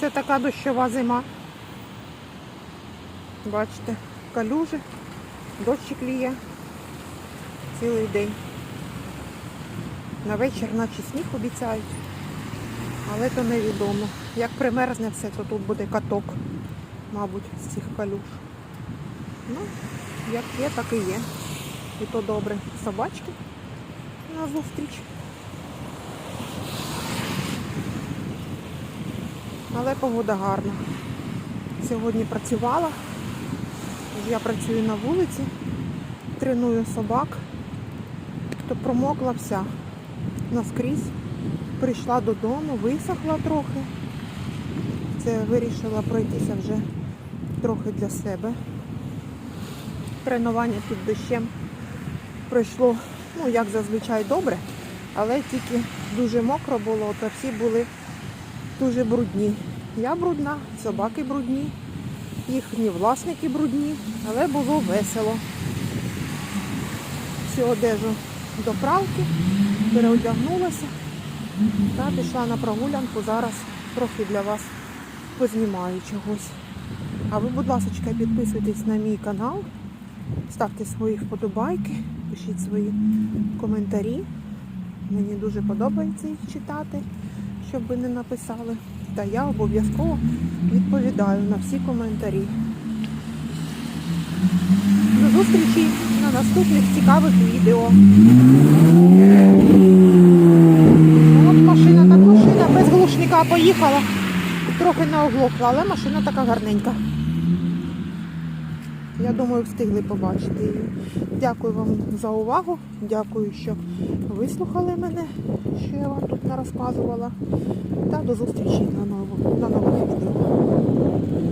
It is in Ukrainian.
Це така дощова зима. Бачите, калюжі, дощик ліє цілий день. На вечір наче сніг обіцяють, але то невідомо. Як примерзне все, то тут буде каток, мабуть, з цих калюж. Ну, як є, так і є. І то добре. Собачки на зустріч. Але погода гарна. Сьогодні працювала. Я працюю на вулиці, треную собак, то промокла вся наскрізь. Прийшла додому, висохла трохи. Це вирішила пройтися вже трохи для себе. Тренування під дощем пройшло, ну, як зазвичай, добре, але тільки дуже мокро було, то всі були дуже брудні. Я брудна, собаки брудні, їхні власники брудні, але було весело. Всю одежу до пралки, переодягнулася та пішла на прогулянку. Зараз трохи для вас познімаю чогось. А ви, будь ласка, підписуйтесь на мій канал, ставте свої вподобайки, пишіть свої коментарі. Мені дуже подобається їх читати, щоб ви не написали. Та я обов'язково відповідаю на всі коментарі. До зустрічі на наступних цікавих відео. От машина так машина без глушника поїхала. Трохи не оглохла, але машина така гарненька. Я думаю, встигли побачити її. Дякую вам за увагу. Дякую, що вислухали мене, що я вам тут не розказувала. Та до зустрічі на новому